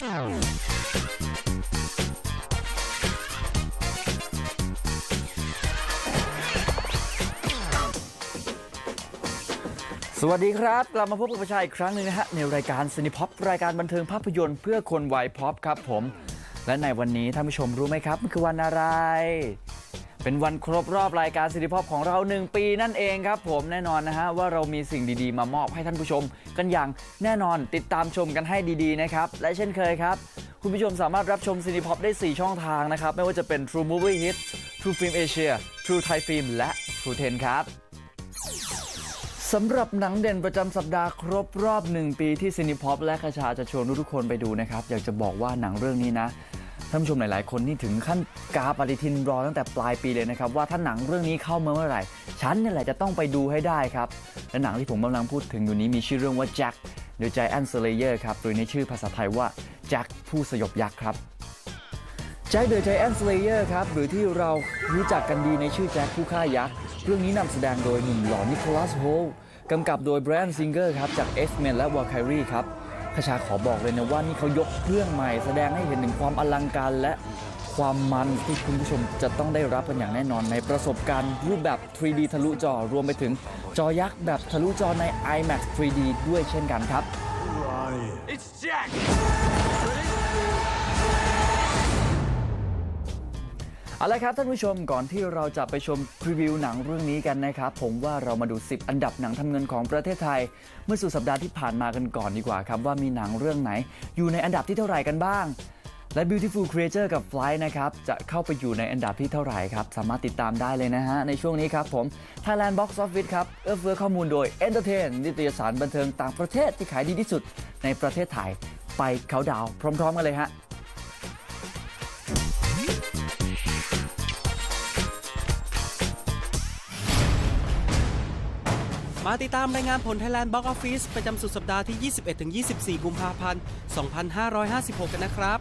สวัสดีครับ กลับมาพบกับประชาอีกครั้งหนึ่งนะฮะ ในรายการซินิพ็อปรายการบันเทิงภาพยนตร์เพื่อคนวัยพ็อปครับผม และในวันนี้ท่านผู้ชมรู้ไหมครับ มันคือวันอะไร เป็นวันครบรอบรายการซินิพ็อปของเรา 1 ปีนั่นเองครับผมแน่นอนนะฮะว่าเรามีสิ่งดีๆ มามอบให้ท่านผู้ชม กันอย่างแน่นอนติดตามชมกันให้ดีๆนะครับ และเช่นเคยครับ คุณผู้ชมสามารถรับชมซินิพ็อปได้ 4 ช่องทางนะครับ ไม่ว่าจะเป็น True Movie Hit True Film Asia True Thai Film และ True 10 ครับสำหรับหนังเด่นประจำสัปดาห์ครบรอบ 1 ปีที่ซินิพ็อปและคชาจะชวนทุกคนไปดูนะครับ อยากจะบอกว่าหนังเรื่องนี้นะ ท่านผู้ชมหลาย ๆ คนนี่ถึงขั้นกาปฏิทินรอตั้งแต่ปลายปีเลยนะครับว่าถ้าหนังเรื่องนี้เข้ามาเมื่อไหร่ฉันนี่แหละจะต้องไปดูให้ได้ครับ และหนังที่ผมกำลังพูดถึงอยู่นี้มีชื่อเรื่องว่าแจ็ค The Giant Slayer ครับหรือในชื่อภาษาไทยว่าแจ็คผู้สยบยักษ์ครับแจ็คเดอะไจแอนสเลเยอร์ครับหรือที่เรารู้จักกันดีในชื่อแจ็คผู้ฆ่ายักษ์เรื่องนี้นำแสดงโดยหนุ่มหล่อนิโคลัสโฮลกำกับโดยแบรนด์ซิงเกอร์ครับจาก X-Men และ w a l k y r i e ครับ ขชาขอบอกเลยนะว่านี่เขายกเครื่องใหม่แสดงให้เห็นถึงความอลังการและความมันที่คุณผู้ชมจะต้องได้รับกันอย่างแน่นอนในประสบการณ์รูปแบบ 3D ทะลุจอรวมไปถึงจอยักษ์แบบทะลุจอใน IMAX 3D ด้วยเช่นกันครับ It's Jack! เอาละครับท่านผู้ชมก่อนที่เราจะไปชมพรีวิวหนังเรื่องนี้กันนะครับ ผมว่าเรามาดู 10 อันดับหนังทำเงินของประเทศไทย เมื่อสุดสัปดาห์ที่ผ่านมากันก่อนดีกว่าครับว่ามีหนังเรื่องไหน อยู่ในอันดับที่เท่าไหร่กันบ้าง และ Beautiful Creature กับ Flight นะครับจะเข้าไปอยู่ในอันดับที่เท่าไหร่ครับ สามารถติดตามได้เลยนะฮะ ในช่วงนี้ครับผม Thailand Box Office ครับเอื้อเฟื้อข้อมูลโดย Entertain นิตยสารบันเทิงต่างประเทศที่ขายดีที่สุดในประเทศไทยไปเขาดาวพร้อม ๆ กันเลยฮะ มาติดตามรายงานผล Thailand Box Office ประจำสุดสัปดาห์ที่ 21-24 กุมภาพันธ์ 2556 กันนะครับ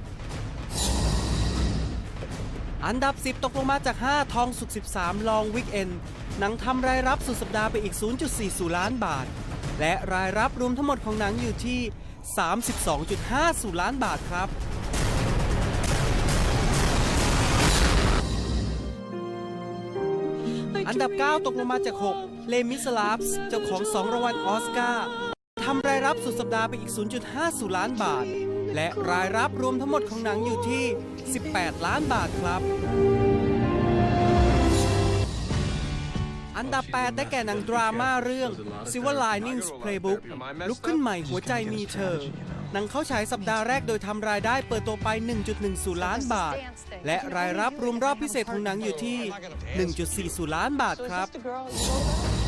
อันดับ 10 ตกลงมาจาก 5 ทองสุก 13 ลองวิกเอนหนังทำรายรับสุดสัปดาห์ไปอีก 0.40 ล้านบาท และรายรับรวมทั้งหมดของหนังอยู่ที่ 32.50 ล้านบาทครับ อันดับ 9 ตกลงมาจาก 6 เลมิสลาฟส์เจ้าของ 2รางวัลออสการ์ทำรายรับสุดสัปดาห์ไปอีก 0.50 ล้านบาท และรายรับรวมทั้งหมดของหนังอยู่ที่ 18 ล้านบาทครับ อันดับ 8 ได้แก่หนังดราม่าเรื่อง Silver Linings Playbook ลุกขึ้นใหม่หัวใจมีเธอ หนังเข้าฉายสัปดาห์แรกโดยทำรายได้เปิดตัวไป 1.10 ล้านบาท และรายรับรวมรอบพิเศษของหนังอยู่ที่ 1.40 ล้านบาทครับ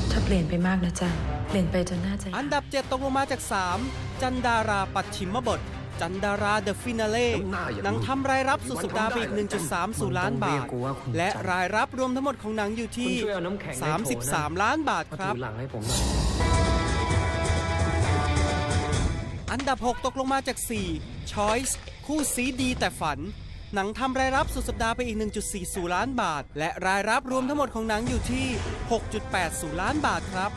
เธอเปลี่ยนไปมากนะจ๊ะเปลี่ยนไปจนน่าจะอันดับ 7 ตกลงมาจาก 3 จันดาราปัดชิมบท จันดาราเดอะฟินาเล่หนังทำรายรับสุดสัปดาห์ไปอีก 1.30 ล้านบาท และรายรับรวมทั้งหมดของหนังอยู่ที่ 33 ล้านบาทครับ อันดับ 6 ตกลงมาจาก 4 Choice คู่ซีดีแต่ฝัน หนังทำรายรับสุดสัปดาห์ไปอีก 1.40 ล้านบาท และรายรับรวมทั้งหมดของหนังอยู่ที่ 6.80 ล้านบาทครับ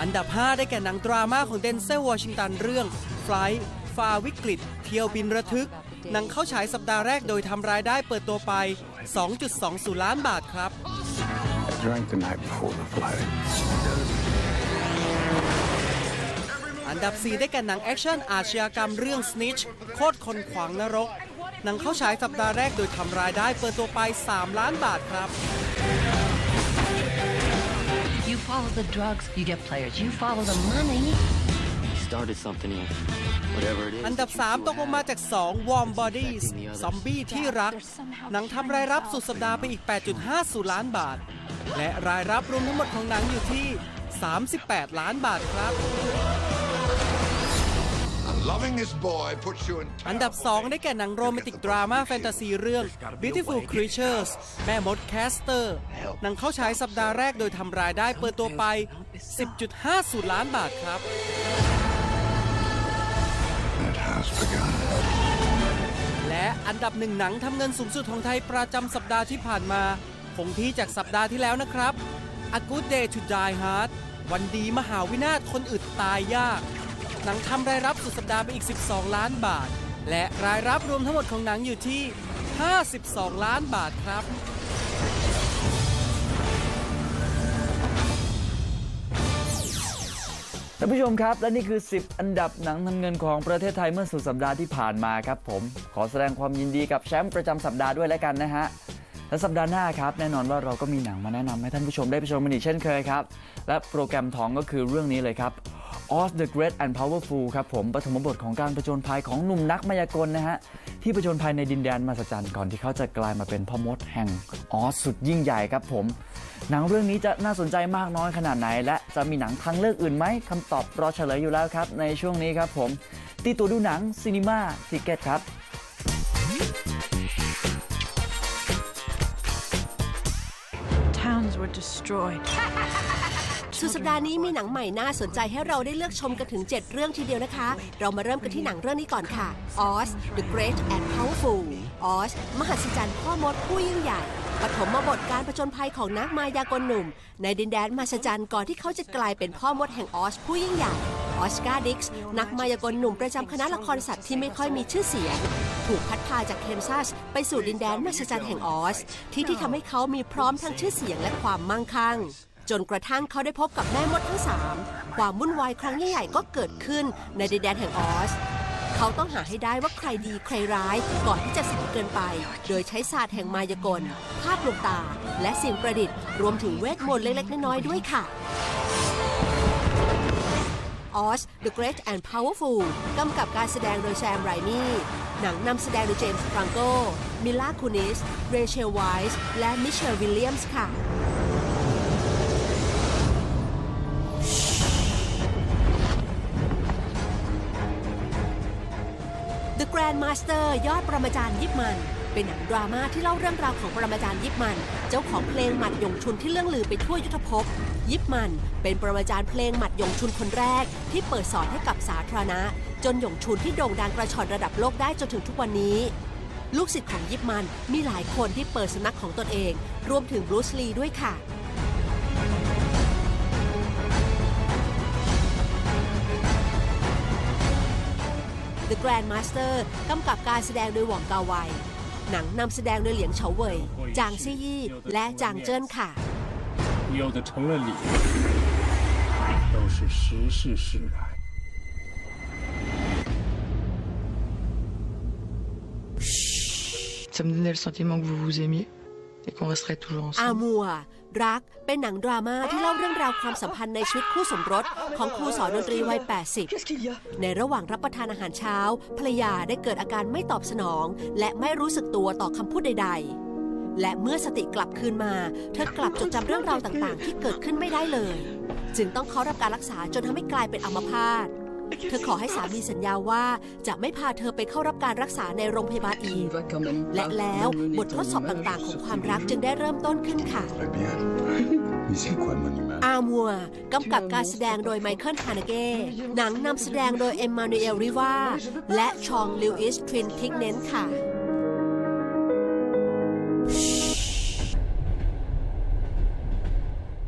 อันดับ 5 ได้แก่หนังดราม่าของเดนเซลวอชิงตันเรื่อง Flight ฝ่าวิกฤต เที่ยวบินระทึก หนังเข้าฉายสัปดาห์แรกโดยทำรายได้เปิดตัวไป 2.20 ล้านบาทครับ drank the night before the flight. อันดับ 4 ได้แก่หนังแอคชั่นอาชญากรรมเรื่อง Snitch โคตรคนขวางนรก หนังเข้าฉายสัปดาห์แรกโดยทำรายได้เปิดตัวไป 3 ล้านบาทครับ You follow the drugs, you get players. You follow the money. started something here whatever it is อันดับ 3 ตกลงมาจาก 2 Warm Bodies ซอมบี้ที่รัก หนังทำรายรับสุดสัปดาห์ไปอีก 8.50 ล้านบาท และรายรับรวมทั้งหมดของหนังอยู่ที่ 38 ล้านบาทครับ And loving this boy puts you in อันดับ 2 ได้แก่หนังโรแมนติกดราม่าแฟนตาซีเรื่อง Beautiful Creatures แม่มดแคสเตอร์ หนังเข้าฉายสัปดาห์แรกโดยทำรายได้เปิดตัวไป 10.50 ล้านบาทครับ It has begun. และอันดับหนึ่งหนังทำเงินสูงสุดของไทยประจำสัปดาห์ที่ผ่านมา คงที่จากสัปดาห์ที่แล้วนะครับ A Good Day to Die Hard วันดีมหาวินาศคนอึดตายยาก หนังทำรายรับสุดสัปดาห์ไปอีก 12 ล้านบาท และรายรับรวมทั้งหมดของหนังอยู่ที่ 52 ล้านบาทครับท่านผู้ชมครับ และนี่คือ 10 อันดับหนังทำเงินของประเทศไทยเมื่อสุดสัปดาห์ที่ผ่านมาครับผม ขอแสดงความยินดีกับแชมป์ประจำสัปดาห์ด้วยแล้วกันนะฮะ และสัปดาห์หน้าครับแน่นอนว่าเราก็มีหนังมาแนะนำให้ท่านผู้ชมได้ไปชมกันอีกเช่นเคยครับ และโปรแกรมทองก็คือเรื่องนี้เลยครับ Oz the Great and Powerful ครับผมปฐมบทของการผจญภัยของหนุ่มนักมายากลนะฮะ ที่ผจญภัยในดินแดนมหัศจรรย์ก่อนที่เขาจะกลายมาเป็นพ่อมดแห่งออสสุดยิ่งใหญ่ครับผม หนังเรื่องนี้จะน่าสนใจมากน้อยขนาดไหน และจะมีหนังทางเลือกอื่นไหมคำตอบรอเฉลยอยู่แล้วครับ ในช่วงนี้ครับผมตีตัวดูหนังซีนีมาทิเก็ตครับ were destroyed. สุดสัปดาห์นี้มีหนังใหม่น่าสนใจให้เราได้เลือกชมกันถึง 7 เรื่องทีเดียวนะคะ เรามาเริ่มกันที่หนังเรื่องนี้ก่อนค่ะ Oz the Great and Powerful Oz มหัศจรรย์พ่อมดผู้ยิ่งใหญ่ปฐมบทการผจญภัยของนักมายากลหนุ่ม ในดินแดนมหัศจรรย์ก่อนที่เขาจะกลายเป็นพ่อมดแห่งออสผู้ยิ่งใหญ่ ออสการ์ดิกส์นักมายากลหนุ่มประจำคณะละครสัตว์ที่ไม่ค่อยมีชื่อเสียง ถูกพัดพาจากเคนซัสไปสู่ดินแดนมหัศจรรย์แห่งออส ที่ที่ทำให้เขามีพร้อมทั้งชื่อเสียงและความมั่งคั่ง จนกระทั่งเขาได้พบกับแม่มดทั้งสามความวุ่นวายครั้งใหญ่ๆก็เกิดขึ้นในดินแดนแห่งออสเขาต้องหาให้ได้ว่าใครดีใครร้าย ก่อนที่จะสายเกินไป โดยใช้ศาสตร์แห่งมายากล ภาพลวงตา และสิ่งประดิษฐ์ รวมถึงเวทมนต์เล็กๆน้อยๆด้วยค่ะ Oz The Great and Powerful กำกับการแสดงโดยแซมไรมี่หนังนำแสดงโดยเจมส์ฟรังโกมิลล่าคูนิส เรเชลไวส์และมิเชลวิลเลียมส์ค่ะ The Grandmaster ยอดปรมาจารย์ยิปมัน เป็นหนังดราม่าที่เล่าเรื่องราวของปรมาจารย์ยิปมัน เจ้าของเพลงหมัดหยงชุนที่เรื่องลือไปทั่วยุทธภพ ยิปมันเป็นปรมาจารย์เพลงหมัดหยงชุนคนแรก ที่เปิดสอนให้กับสาธารณะ จนหยงชุนที่โด่งดังกระชอนระดับโลกได้จนถึงทุกวันนี้ ลูกศิษย์ของยิปมันมีหลายคนที่เปิดสำนักของตนเอง รวมถึงบรูซลีด้วยค่ะ The Grandmaster กำกับการแสดงโดยหว่องกาไวหนังนำแสดงโดยเหลียงเฉาเว่ยจางซี่ยี่ และจางเจิ้นค่ะ 有的成了理，都是时势使然。 Ça me donnait le sentiment que vous vous aimiez et qu'on resterait toujours อา ensemble. มัว รัก เป็นหนังดราม่าที่เล่าเรื่องราวความสัมพันธ์ในชีวิตคู่สมรส ของครูสอนดนตรีวัย 80 ในระหว่างรับประทานอาหารเช้า ภรรยาได้เกิดอาการไม่ตอบสนอง และไม่รู้สึกตัวต่อคำพูดใด ๆ และเมื่อสติกลับคืนมา เธอกลับจดจำเรื่องราวต่างๆ ที่เกิดขึ้นไม่ได้เลย จึงต้องเข้ารับการรักษาจนทำให้กลายเป็นอัมพาตเธอขอให้สามีสัญญาว่าจะไม่พาเธอไปเข้ารับการรักษาในโรงพยาบาลอีก และแล้วบททดสอบต่างๆ ของความรักจึงได้เริ่มต้นขึ้นค่ะอามัวกำกับการแสดงโดยไมเคิลฮานาเก้หนังนำแสดงโดยเอ็มมานูเอลริวาและชองลิวอิสทรินทิกเน้นค่ะ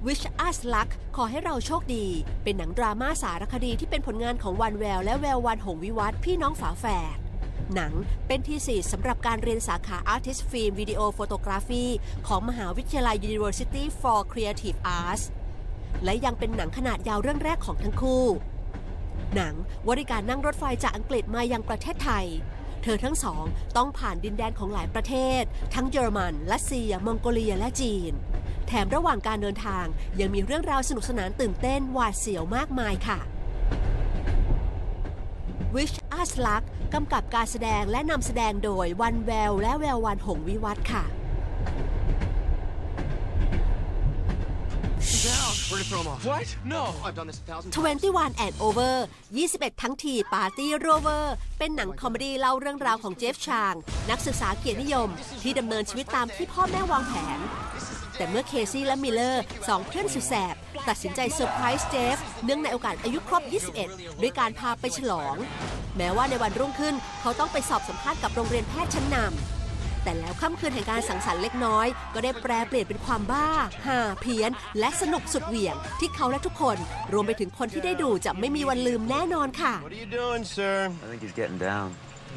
Wish Us Luck ขอให้เราโชคดี เป็นหนังดราม่าสารคดีที่เป็นผลงานของวันแววและแวววันหงวิวัฒน์พี่น้องฝาแฝดหนังเป็นที่สี่สำหรับการเรียนสาขา Artist Film Video Photography ของมหาวิทยาลัย University for Creative Arts และยังเป็นหนังขนาดยาวเรื่องแรกของทั้งคู่ หนังวริการนั่งรถไฟจากอังกฤษมายังประเทศไทย เธอทั้งสองต้องผ่านดินแดนของหลายประเทศ ทั้งเยอรมัน รัสเซีย มองโกเลียและจีน แถมระหว่างการเดินทาง ยังมีเรื่องราวสนุกสนานตื่นเต้นหวาดเสียวมากมายค่ะ Wish Us Luck กำกับการแสดงและนำแสดงโดยวันแวว และแวววันหงวิวัฒน์ค่ะ What? No. I've done this a thousand 21 and Over 21 ทั้งทีปาร์ตี้โรเวอร์เป็นหนังคอมเมดี้เล่าเรื่องราวของเจฟชาง นักศึกษาเกียรตินิยม ที่ดำเนินชีวิตตามที่พ่อแม่วางแผน แต่เมื่อเคซี่และมิลเลอร์สองเพื่อนสุดแสบ ตัดสินใจเซอร์ไพรส์เจฟเนื่องในโอกาสอายุครบ 21 ด้วยการพาไปฉลอง แม้ว่าในวันรุ่งขึ้นเขาต้องไปสอบสัมภาษณ์กับโรงเรียนแพทย์ชั้นนำแต่แล้วค่ำคืนแห่งการสังสรรค์เล็กน้อย ก็ได้แปลเปลี่ยนเป็นความบ้าห่าเพี้ยน และสนุกสุดเหวี่ยง ที่เขาและทุกคน รวมไปถึงคนที่ได้ดูจะไม่มีวันลืมแน่นอนค่ะ What are you doing, sir? I think he's getting down.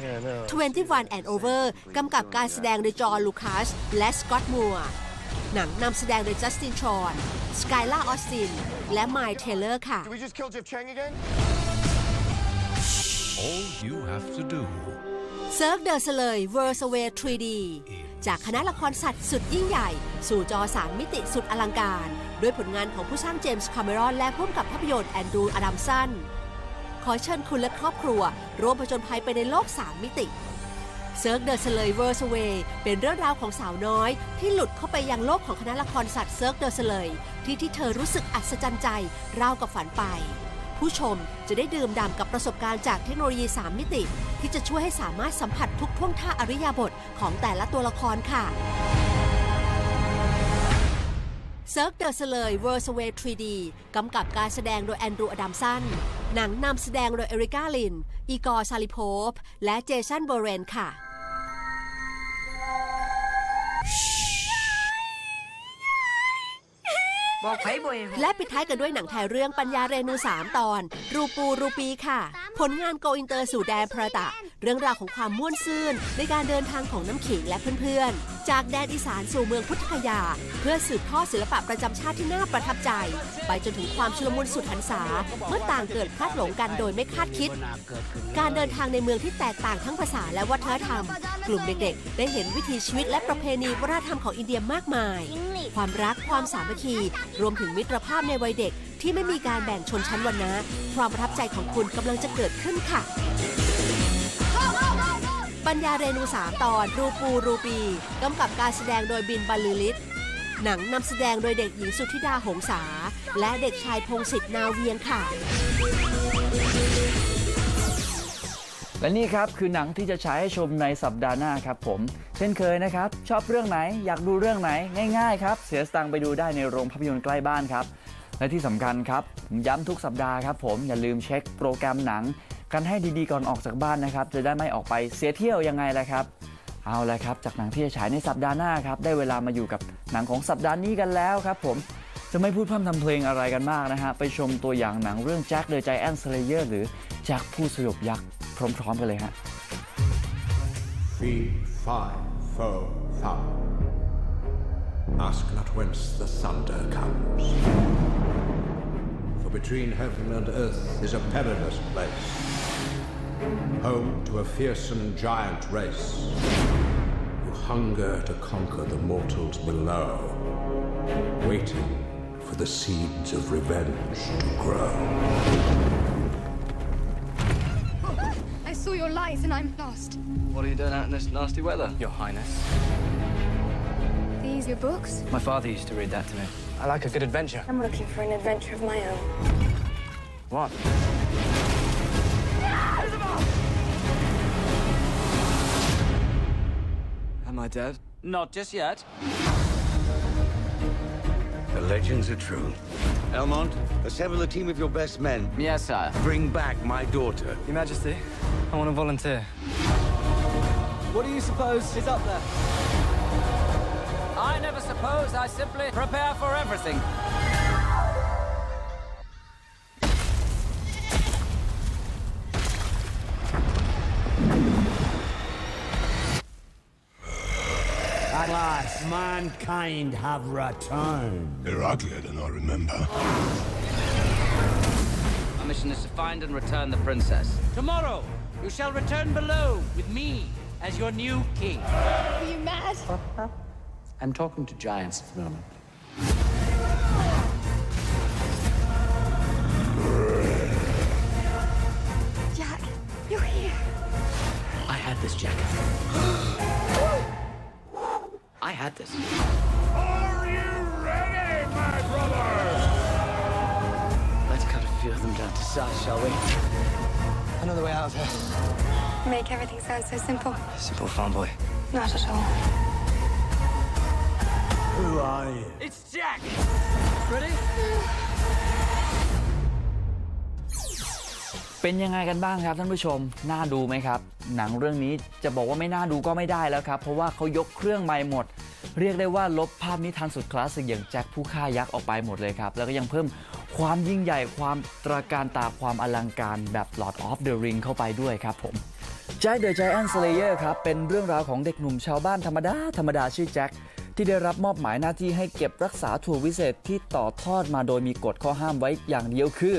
Yeah, no. 21 and Over กำกับการแสดงโดยจอห์นลูคัสและสกอตต์มัวร์ หนังนำแสดงโดยจัสตินชอนสกายล่าออสติน และไมล์เทเลอร์ค่ะ we just kill Jeff Chang again? All you have to do เซิร์ฟเดอร์เซเลย v e r s a w a y 3D จากคณะละครสัตว์สุดยิ่งใหญ่ สู่จอสามมิติสุดอลังการ ด้วยผลงานของผู้สร้างเจมส์คาเมรอนและผู้กำกับภาพยนตร์แอนดรูว์อดัมสัน ขอเชิญคุณและครอบครัวร่วมผจญภัยไปในโลก3มิติ เซิร์ฟเดอร์เซเลยเวอร์สเวย์เป็นเรื่องราวของสาวน้อย ที่หลุดเข้าไปยังโลกของคณะละครสัตว์เซิร์ฟเดอร์เซเลยที่ที่เธอรู้สึกอัศจรรย์ใจราวกับฝันไป ผู้ชมจะได้ดื่มด่ำกับประสบการณ์จากเทคโนโลยี 3 มิติ ที่จะช่วยให้สามารถสัมผัสทุกท่วงท่าอริยาบทของแต่ละตัวละครค่ะเซิร์ฟเดอร์เซเลยเวอร์สเวย์ 3D กำกับการแสดงโดยแอนดรูว์อดัมสัน หนังนำแสดงโดยเอริกาลิน อีกอร์ซาลิโพฟและเจสันโบเรนค่ะ และปิดท้ายกันด้วยหนังไทยเรื่องปัญญาเรนู 3 ตอน รูปูรูปีค่ะ ผลงานโกอินเตอร์สู่แดนพระตะ เรื่องราวของความม่วนซื่น ในการเดินทางของน้ำขิงและเพื่อนๆ จากแดนอีสานสู่เมืองพุทธคยา เพื่อสืบทอดศิลปะประจำชาติที่น่าประทับใจ ไปจนถึงความชุลมุนสุดหันษาเมื่อต่างเกิดพลัดหลงกันโดยไม่คาดคิด การเดินทางในเมืองที่แตกต่างทั้งภาษาและวัฒนธรรม กลุ่มเด็กๆ ได้เห็นวิถีชีวิตและประเพณีวัฒนธรรมของอินเดียมากมาย ความรักความสามัคคีรวมถึงมิตรภาพในวัยเด็กที่ไม่มีการแบ่งชนชั้นวรรณะความประทับใจของคุณกำลังจะเกิดขึ้นค่ะ ปัญญาเรนูสามตอนรูปูรูปีกำกับการแสดงโดยบินบรรลือฤทธิ์หนังนำแสดงโดยเด็กหญิงสุธิดาหงษา และเด็กชายพงศิษฐ์นาเวียงค่ะ และนี่ครับคือหนังที่จะฉายให้ชมในสัปดาห์หน้าครับผม เช่นเคยนะครับ ชอบเรื่องไหนอยากดูเรื่องไหนง่ายๆครับ เสียสตังค์ไปดูได้ในโรงภาพยนตร์ใกล้บ้านครับ และที่สำคัญครับผมย้ำทุกสัปดาห์ครับผมอย่าลืมเช็คโปรแกรมหนัง กันให้ดีๆก่อนออกจากบ้านนะครับ จะได้ไม่ออกไปเสียเที่ยวยังไงล่ะครับ เอาละครับ จากหนังที่จะฉายในสัปดาห์หน้าครับได้เวลามาอยู่กับหนังของสัปดาห์นี้กันแล้วครับ ผมจะไม่พูดพร่ำทำเพลงอะไรกันมากนะฮะไปชมตัวอย่างหนังเรื่องแจ็คเดอะไจแอนสเลเยอร์หรือแจ็คผู้สยบยักษ์ พร้อมๆกันเลยฮะ Fee, fi, fo, fum. Ask not whence the thunder comes. For between heaven and earth is a perilous place, home to a fearsome giant race who hunger to conquer the mortals below, waiting for the seeds of revenge to grow. I saw your lights and I'm lost. What are you doing out in this nasty weather? Your Highness. These your books? My father used to read that to me. I like a good adventure. I'm looking for an adventure of my own. What? Am I dead? Not just yet. The legends are true. Elmont, assemble a team of your best men. Yes, sire. Bring back my daughter. Your Majesty, I want to volunteer. What do you suppose is up there? I never suppose. I simply prepare for everything. At last, mankind have returned. They're uglier than I remember. Our mission is to find and return the princess. Tomorrow, you shall return below with me as your new king. Are you mad? I'm talking to giants at the moment. Jack, you're here. I had this jacket. I had this. Are you ready, my brothers? Let's cut a few of them down to size, shall we? Another way out of here. Make everything sound so simple. Simple farm boy. Not at all. Who are you? It's Jack! Ready? เป็นยังไงกันบ้างครับท่านผู้ชม น่าดูไหมครับ หนังเรื่องนี้จะบอกว่าไม่น่าดูก็ไม่ได้แล้วครับ เพราะว่าเขายกเครื่องใหม่หมด เรียกได้ว่าลบภาพนิทานสุดคลาสสิกอย่างแจ็คผู้ฆ่ายักษ์ออกไปหมดเลยครับ แล้วก็ยังเพิ่มความยิ่งใหญ่ความตระการตาความอลังการแบบ Lord of the Ring เข้าไปด้วยครับผมแจ็คเดอะ i จแอนสเลเยอร์ครับ เป็นเรื่องราวของเด็กหนุ่มชาวบ้านธรรมดา ธรรมดาชื่อแจ็คที่ได้รับมอบหมายหน้าที่ให้เก็บรักษาถั่ววิเศษที่ต่อทอดมาโดยมีกฎข้อห้ามไว้อย่างเดียวคือ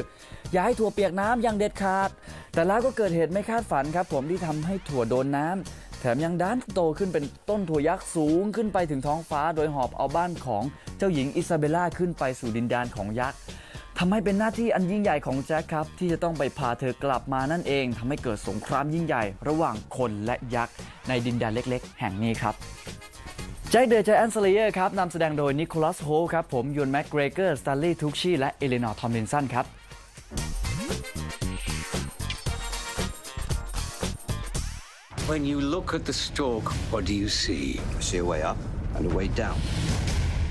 อย่าให้ถั่วเปียกน้ำอย่างเด็ดขาด แต่แล้วก็เกิดเหตุไม่คาดฝันครับ ผมที่ทำให้ถั่วโดนน้ำ แถมยังด้านโตขึ้นเป็นต้นถั่วยักษ์สูงขึ้นไปถึงท้องฟ้าโดยหอบเอาบ้านของเจ้าหญิงอิซาเบลล่าขึ้นไปสู่ดินแดนของยักษ์ทำให้เป็นหน้าที่อันยิ่งใหญ่ของแจ็คครับ ที่จะต้องไปพาเธอกลับมานั่นเองทำให้เกิดสงครามยิ่งใหญ่ ระหว่างคนและยักษ์ในดินแดนเล็ก ๆ แห่งนี้ครับแจ็คเดอะ i จแอนสเลเยอร์ครับนำแสดงโดยนิโคลัสโฮครับผมยวนแม็กเกรเกอร์สตาร์ลีย์ทุกชี่และเอเลนอร์ทอมลินสันครับ When you look at the stalk, what do you see? I see a way up and a way down.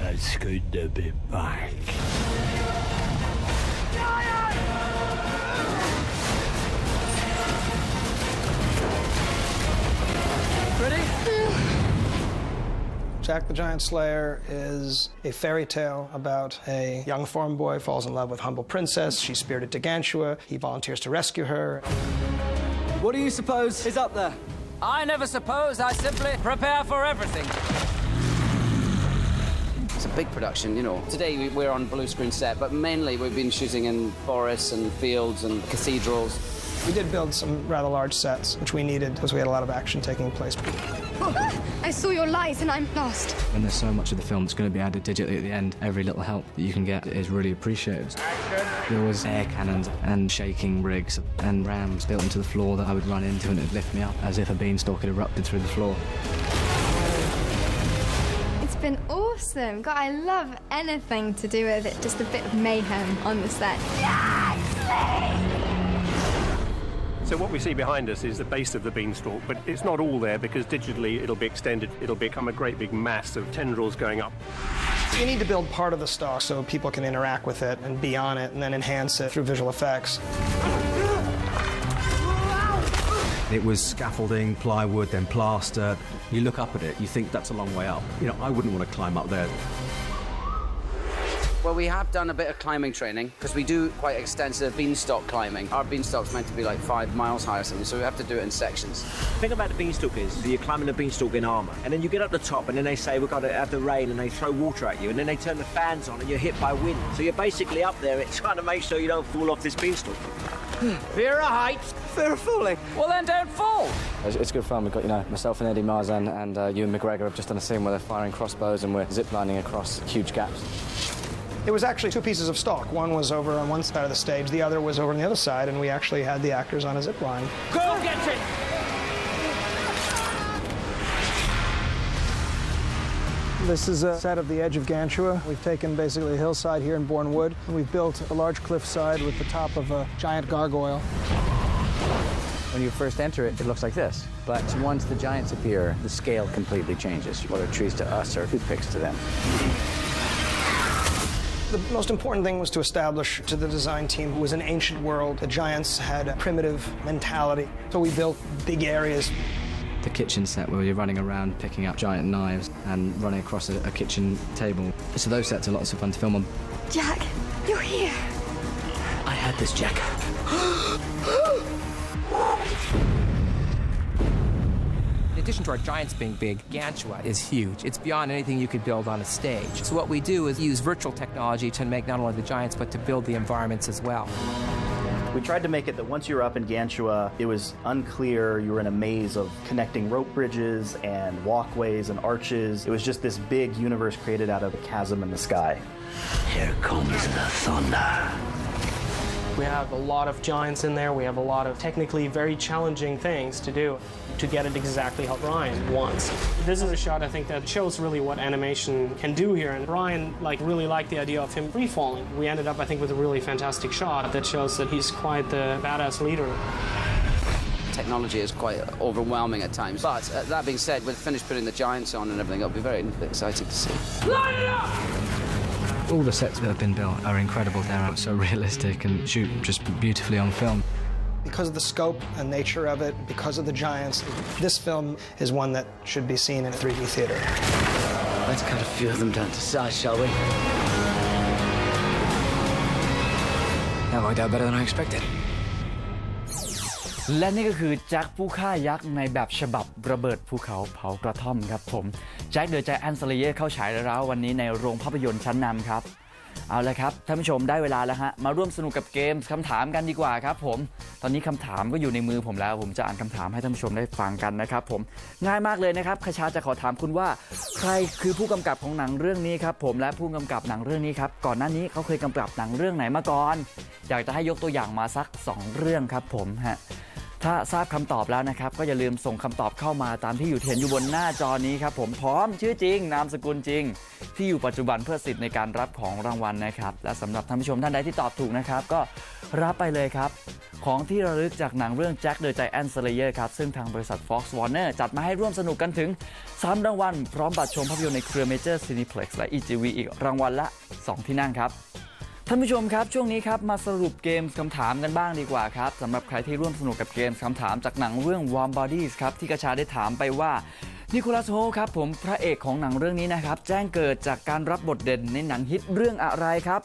It's good to be back. Ready? Jack the Giant Slayer is a fairy tale about a young farm boy falls in love with humble princess. She's spirited to Gantua. He volunteers to rescue her. What do you suppose is up there? I never suppose. I simply prepare for everything. It's a big production, you know. Today we- we're on blue screen set, but mainly we've been shooting in forests and fields and cathedrals. We did build some rather large sets, which we needed because we had a lot of action taking place. I saw your lights and I'm lost. When there's so much of the film that's going to be added digitally at the end, every little help that you can get is really appreciated. There was air cannons and shaking rigs and rams built into the floor that I would run into and it'd lift me up as if a beanstalk had erupted through the floor. It's been awesome. God, I love anything to do with it. Just a bit of mayhem on the set. So what we see behind us is the base of the beanstalk, but it's not all there because digitally it'll be extended. It'll become a great big mass of tendrils going up. You need to build part of the stalk so people can interact with it and be on it and then enhance it through visual effects. It was scaffolding, plywood, then plaster. You look up at it, you think that's a long way up. You know, I wouldn't want to climb up there. Well, we have done a bit of climbing training because we do quite extensive beanstalk climbing. Our beanstalk's meant to be like five miles high or something, so we have to do it in sections. The thing about the beanstalk is that you're climbing the beanstalk in armour, and then you get up the top, and then they say we've got to have the rain, and they throw water at you, and then they turn the fans on, and you're hit by wind. So you're basically up there trying to make sure you don't fall off this beanstalk. Fear of heights, fear of falling. Well, then don't fall. It's, it's good fun. We've got, you know, myself and Eddie Marzan and uh, Ewan McGregor have just done a scene where they're firing crossbows and we're ziplining across huge gaps. It was actually two pieces of stock. One was over on one side of the stage, the other was over on the other side, and we actually had the actors on a zip line. Go get it! This is a set of the edge of Gantua. We've taken basically a hillside here in Bourne Wood, and we've built a large cliffside with the top of a giant gargoyle. When you first enter it, it looks like this. But once the giants appear, the scale completely changes. What are trees to us or toothpicks to them? The most important thing was to establish to the design team it was an ancient world. The giants had a primitive mentality, so we built big areas. The kitchen set where you're running around picking up giant knives and running across a, a kitchen table. So those sets are lots of fun to film on. Jack, you're here. I had this, Jack. In addition to our giants being big, Gantua is huge. It's beyond anything you could build on a stage. So what we do is use virtual technology to make not only the giants, but to build the environments as well. We tried to make it that once you were up in Gantua, it was unclear. You were in a maze of connecting rope bridges and walkways and arches. It was just this big universe created out of a chasm in the sky. Here comes the thunder. We have a lot of giants in there. We have a lot of technically very challenging things to do to get it exactly how Brian wants. This is a shot I think that shows really what animation can do here. And Brian like really liked the idea of him free falling. We ended up I think with a really fantastic shot that shows that he's quite the badass leader. Technology is quite overwhelming at times. But uh, that being said, we've finished putting the giants on and everything. It'll be very exciting to see. Line it up! All the sets that have been built are incredible. They're so realistic and shoot just beautifully on film. Because of the scope and nature of it, because of the giants, this film is one that should be seen in a 3D theater. Let's cut a few of them down to size, shall we? That worked out better than I expected. และนี่ก็คือแจ็คผู้ฆ่ายักษ์ในแบบฉบับระเบิดภูเขาเผากระท่อมครับผม แจ็คเดอะใจแอนสเลเยเข้าฉายแล้ววันนี้ในโรงภาพยนตร์ชั้นนำครับ เอาละครับท่านผู้ชมได้เวลาแล้วฮะมาร่วมสนุกกับเกมคำถามกันดีกว่าครับผม ตอนนี้คำถามก็อยู่ในมือผมแล้ว ผมจะอ่านคำถามให้ท่านผู้ชมได้ฟังกันนะครับผมง่ายมากเลยนะครับคชาจะขอถามคุณว่า ใครคือผู้กำกับของหนังเรื่องนี้ครับผมและผู้กำกับหนังเรื่องนี้ครับก่อนหน้านี้เขาเคยกำกับหนังเรื่องไหนมาก่อน อยากจะให้ยกตัวอย่างมาสัก 2 เรื่องครับผมฮะ ถ้าทราบคำตอบแล้วนะครับ ก็อย่าลืมส่งคำตอบเข้ามาตามที่อยู่เห็นอยู่บนหน้าจอนี้ครับผมพร้อมชื่อจริง นามสกุลจริง ที่อยู่ปัจจุบันเพื่อสิทธิ์ในการรับของรางวัลนะครับ และสำหรับท่านผู้ชมท่านใดที่ตอบถูกนะครับ ก็รับไปเลยครับ ของที่ระลึกจากหนังเรื่อง Jack the Giant Slayer ครับ ซึ่งทางบริษัท Fox Warner จัดมาให้ร่วมสนุกกันถึง 3 รางวัล พร้อมบัตรชมภาพยนตร์ในเครือ Major Cineplex และ EGV อีกรางวัลละ 2 ที่นั่งครับ ท่านผู้ชมครับ ช่วงนี้ครับมาสรุปเกมคำถามกันบ้างดีกว่าครับสำหรับใครที่ร่วมสนุกกับเกมคำถามจากหนังเรื่อง Warm Bodies ครับที่กระชาได้ถามไปว่านิโคลัสโฮครับผมพระเอกของหนังเรื่องนี้นะครับ แจ้งเกิดจากการรับบทเด่นในหนังฮิตเรื่องอะไรครับ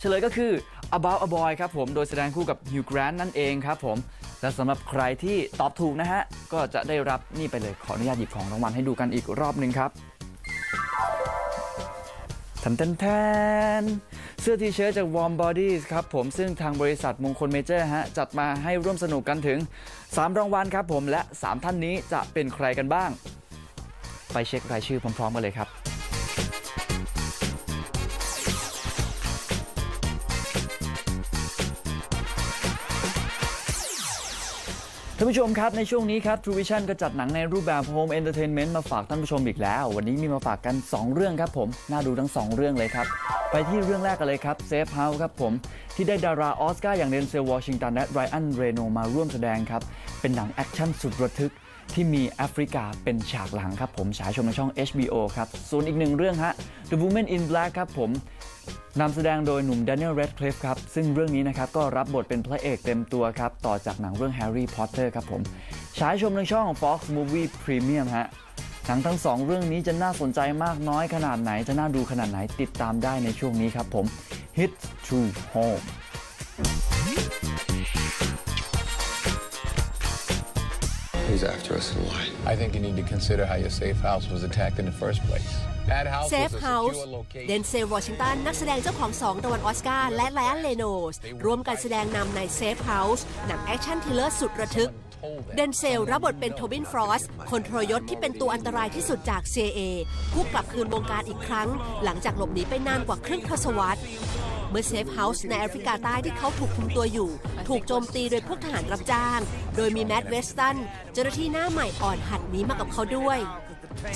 เฉลยก็คือ About a Boy ครับผมโดยแสดงคู่กับ Hugh Grant นั่นเองครับผม และสำหรับใครที่ตอบถูกนะฮะ ก็จะได้รับนี่ไปเลยขออนุญาตหยิบของรางวัลให้ดูกันอีกรอบหนึ่งครับทันทันแทน เสื้อทีเชิ้ตจาก Warm Bodies ครับผมซึ่งทางบริษัทมงคลเมเจอร์ฮะจัดมาให้ร่วมสนุกกันถึง 3 รางวัลครับผมและ 3 ท่านนี้จะเป็นใครกันบ้าง ไปเช็ครายชื่อพร้อมๆกันเลยครับ ท่านผู้ชมครับ ในช่วงนี้ครับ True Vision ก็จัดหนังในรูปแบบ Home Entertainment มาฝากท่านผู้ชมอีกแล้ว วันนี้มีมาฝากกัน 2 เรื่องครับผม น่าดูทั้ง 2 เรื่องเลยครับ ไปที่เรื่องแรกกันเลยครับ Safe House ครับผม ที่ได้ดาราออสการ์อย่างเดนเซลวอชิงตันและไรอันเรโนมาร่วมแสดงครับ เป็นหนังแอคชั่นสุดระทึก ที่มีแอฟริกาเป็นฉากหลังครับผมฉายชมในช่อง HBO ครับ ส่วนอีกหนึ่งเรื่องฮะ The Woman in Black ครับผมนำแสดงโดยหนุ่ม Daniel Radcliffe ครับ ซึ่งเรื่องนี้นะครับก็รับบทเป็นพระเอกเต็มตัวครับ ต่อจากหนังเรื่อง Harry Potter ครับผมฉายชมในช่อง Fox Movie Premium ฮะหนังทั้งสองเรื่องนี้จะน่าสนใจมากน้อยขนาดไหนจะน่าดูขนาดไหนติดตามได้ในช่วงนี้ครับผม Hit to Home Who's after us and why? I think you need to consider how your safe house was attacked in the first place. That house Safe was a House secure location. เดนเซลวอชิงตัน นักแสดงเจ้าของสองรางวัลออสการ์และไลออนเลโนสร่วมกันแสดงนำใน Safe House หนังแอคชั่นทริลเลอร์สุดระทึก เดนเซลรับบทเป็นโทบินฟรอส คนทรยศที่เป็นตัวอันตรายที่สุดจาก CIA ผู้กลับคืนวงการอีกครั้ง หลังจากหลบหนีไปนานกว่าครึ่งทศวรรษ เมื่อเซฟเฮาส์ในแอฟริกาใต้ที่เขาถูกคุมตัวอยู่ ถูกโจมตีโดยพวกทหารรับจ้าง โดยมีแมดเวสตันเจ้าหน้าที่หน้าใหม่อ่อนหัดหนี้มากับเขาด้วย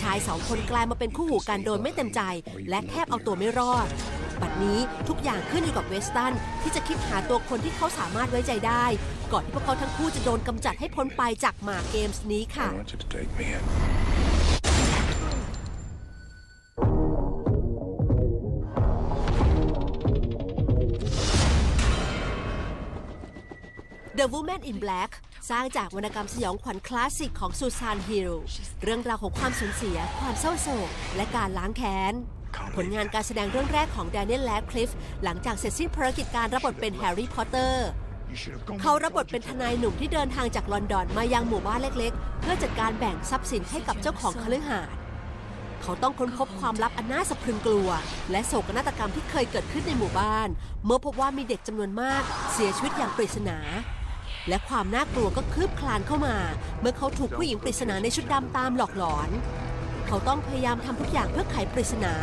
ชายสองคนกลายมาเป็นคู่หูกันโดยไม่เต็มใจ และแทบเอาตัวไม่รอด บัดนี้ทุกอย่างขึ้นอยู่กับเวสตันที่จะคิดหาตัวคนที่เขาสามารถไว้ใจได้ ก่อนที่พวกเขาทั้งคู่จะโดนกำจัดให้พ้นไปจากหมาเกมส์นี้ค่ะ The Woman in Black สร้างจากวรรณกรรมสยองขวัญคลาสสิกของซูซานฮิลเรื่องราวของความสูญเสีย ความเศร้าโศก และการล้างแค้น ผลงานการแสดงเรื่องแรกของแดเนียลแลดคลิฟหลังจากเสร็จสิ้นภารกิจการรับบทเป็นแฮร์รี่พอตเตอร์เขารับบทเป็นทนายหนุ่มที่เดินทางจากลอนดอนมายังหมู่บ้านเล็กๆ เพื่อจัดการแบ่งทรัพย์สินให้กับเจ้าของคฤหาสน์เขาต้องค้นพบความลับอันน่าสะพรึงกลัว และโศกนาฏกรรมที่เคยเกิดขึ้นในหมู่บ้าน เมื่อพบว่ามีเด็กจำนวนมากเสียชีวิตอย่างปริศนา และความน่ากลัวก็คืบคลานเข้ามา เมื่อเขาถูกผู้หญิงปริศนาในชุดดำตามหลอกหลอน เขาต้องพยายามทำทุกอย่างเพื่อไขปริศนา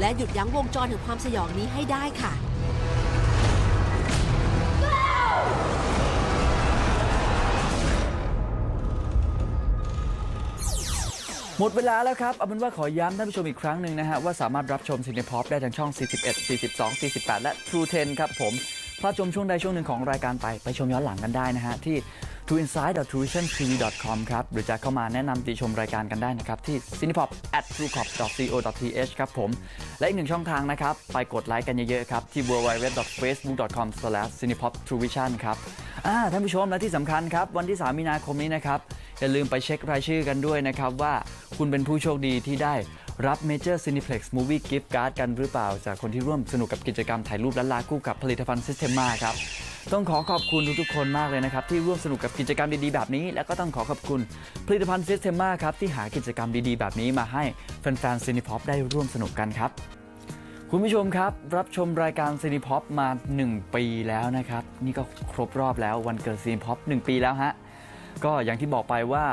และหยุดยั้งวงจรแห่งความสยองนี้ให้ได้ค่ะหมดเวลาแล้วครับ เอาเป็นว่าขอย้ำท่านผู้ชมอีกครั้งหนึ่งนะฮะ ว่าสามารถรับชมซิน e พ o p ได้ทางช่อง 41 42 48 และ True 10 ครับผม พลาดชมช่วงใดช่วงหนึ่งของรายการไปไปชมย้อนหลังกันได้นะฮะที่ trueinside.truevisiontv.com ครับหรือจะเข้ามาแนะนำติชมรายการกันได้นะครับที่ cinepop at truecop.co.th ครับผม และอีกหนึ่งช่องทางนะครับ ไปกดไลค์กันเยอะๆครับ ที่ www.facebook.com/cinepoptruevision ครับท่านผู้ชมและที่สำคัญครับ วันที่ 3 มีนาคมนี้นะครับ อย่าลืมไปเช็ครายชื่อกันด้วยนะครับว่าคุณเป็นผู้โชคดีที่ได้ รับ Major Cineplex Movie Gift Card กันหรือเปล่า จากคนที่ร่วมสนุกกับกิจกรรมถ่ายรูปแล้านลาคู่กับผลิตภัณฑ์ Systema ครับ ต้องขอขอบคุณทุกๆคนมากเลยนะครับ ที่ร่วมสนุกกับกิจกรรมดีๆแบบนี้ แล้วก็ต้องขอขอบคุณผลิตภัณฑ์ Systema ครับ ที่หากิจกรรมดีๆแบบนี้มาให้แฟนๆ Cinepop ได้ร่วมสนุกกันครับคุณผู้ชมครับ รับชมรายการซีนิพ็อปมา 1 ปีแล้วนะครับ นี่ก็ครบรอบแล้ววันเกิดซีนิพ็อป1ปีแล้วฮะ ก็อย่างที่บอกไปว่า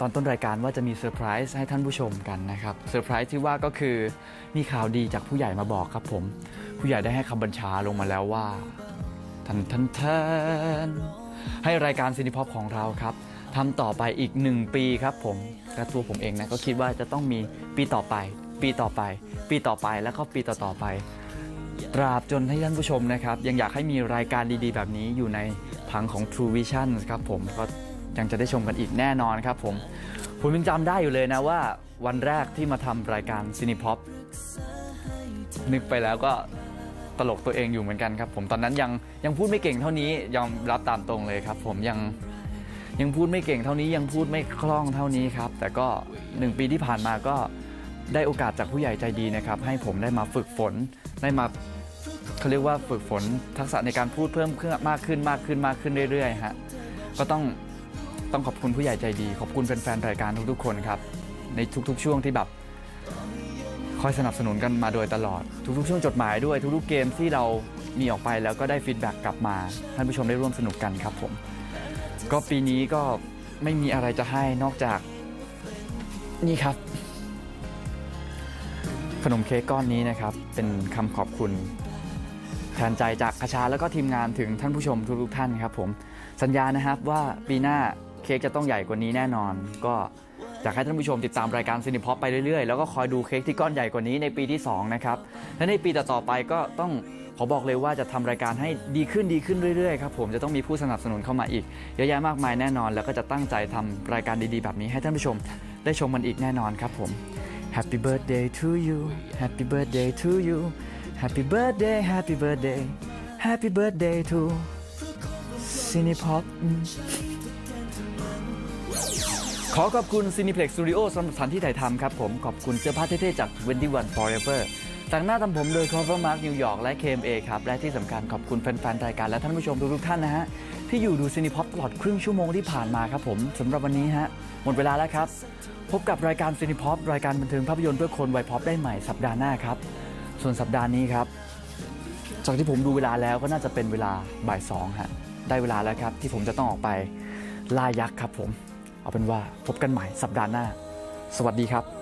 ตอนต้นรายการว่าจะมีเซอร์ไพรส์ให้ท่านผู้ชมกันนะครับเซอร์ไพรส์ที่ว่าก็คือมีข่าวดีจากผู้ใหญ่มาบอกครับผม ผู้ใหญ่ได้ให้คำบัญชาลงมาแล้วว่าทันทันทันให้รายการซีนิพอปของเราครับทำต่อไปอีก 1 ปีครับผมและตัวผมเองนะก็คิดว่าจะต้องมีปีต่อไป ปีต่อไป ปีต่อไปแล้วก็ปีต่อๆไป ตราบจนให้ท่านผู้ชมนะครับ ยังอยากให้มีรายการดีๆ แบบนี้อยู่ในผังของ True Vision ครับผมก็ ยังจะได้ชมกันอีกแน่นอนครับผมผมยังจำได้อยู่เลยนะว่าวันแรกที่มาทำรายการ c i n e p o p นึกไปแล้วก็ตลกตัวเองอยู่เหมือนกันครับผมตอนนั้นยังยังพูดไม่เก่งเท่านี้ยอมรับตามตรงเลยครับ ผมยังยังพูดไม่เก่งเท่านี้ยังพูดไม่คล่องเท่านี้ครับ แต่ก็หนึ่งปีที่ผ่านมาก็ได้โอกาสจากผู้ใหญ่ใจดีนะครับ ให้ผมได้มาฝึกฝนได้มาเขาเรียกว่าฝึกฝนทักษะในการพูดเพิ่มขึ้นมากขึ้นมากขึ้นมากขึ้นเรื่อยๆฮะก็ต้อง ต้องขอบคุณผู้ใหญ่ใจดี ขอบคุณแฟนๆรายการทุกๆคนครับ ในทุกๆ ช่วงที่แบบคอยสนับสนุนกันมาโดยตลอด ทุกๆ ช่วงจดหมายด้วย ทุกๆ เกมที่เรามีออกไปแล้วก็ได้ฟีดแบ็กกลับมา ท่านผู้ชมได้ร่วมสนุกกันครับผม ก็ปีนี้ก็ไม่มีอะไรจะให้นอกจาก นี่ครับ ขนมเค้กก้อนนี้นะครับ เป็นคำขอบคุณแทนใจจากคชาแล้วก็ทีมงานถึงท่านผู้ชมทุกๆท่านครับผม สัญญานะครับว่าปีหน้า ค้กจะต้องใหญ่กว่านี้แน่นอน ก็อยากให้ท่านผู้ชมติดตามรายการซินิพอปไปเรื่อยๆ แล้วก็คอยดูเค้กที่ก้อนใหญ่กว่านี้ในปีที่ 2 นะครับ และในปีต่อๆไปก็ต้องขอบอกเลยว่าจะทำรายการให้ดีขึ้นดีขึ้นเรื่อยๆครับผมจะต้องมีผู้สนับสนุนเข้ามาอีกเยอะแยะมากมายแน่นอน แล้วก็จะตั้งใจทำรายการดีๆ แบบนี้ให้ท่านผู้ชมได้ชมมันอีกแน่นอนครับผม Happy birthday to you Happy birthday to you Happy birthday Happy birthday Happy birthday to Cinepop อืม ขอขอบคุณ Cineplex Studio สำหรับสถานที่ถ่ายทำครับผมขอบคุณเสื้อผ้าเท่ๆจาก21 Forever แต่งหน้าทำผมโดย Cover Mark New York และ KMA ครับ และที่สำคัญขอบคุณแฟนๆรายการและท่านผู้ชมทุกๆท่านนะฮะ ที่อยู่ดู Cinepop ตลอดครึ่งชั่วโมงที่ผ่านมาครับผมสำหรับวันนี้ฮะ หมดเวลาแล้วครับ พบกับรายการ Cinepop รายการบันเทิงภาพยนตร์เพื่อคนวัยพอปได้ใหม่สัปดาห์หน้าครับ ส่วนสัปดาห์นี้ครับ จากที่ผมดูเวลาแล้วก็น่าจะเป็นเวลาบ่ายสองฮะได้เวลาแล้วครับที่ผมจะต้องออกไปล่ายักษ์ครับผม เอาเป็นว่าพบกันใหม่สัปดาห์หน้า สวัสดีครับ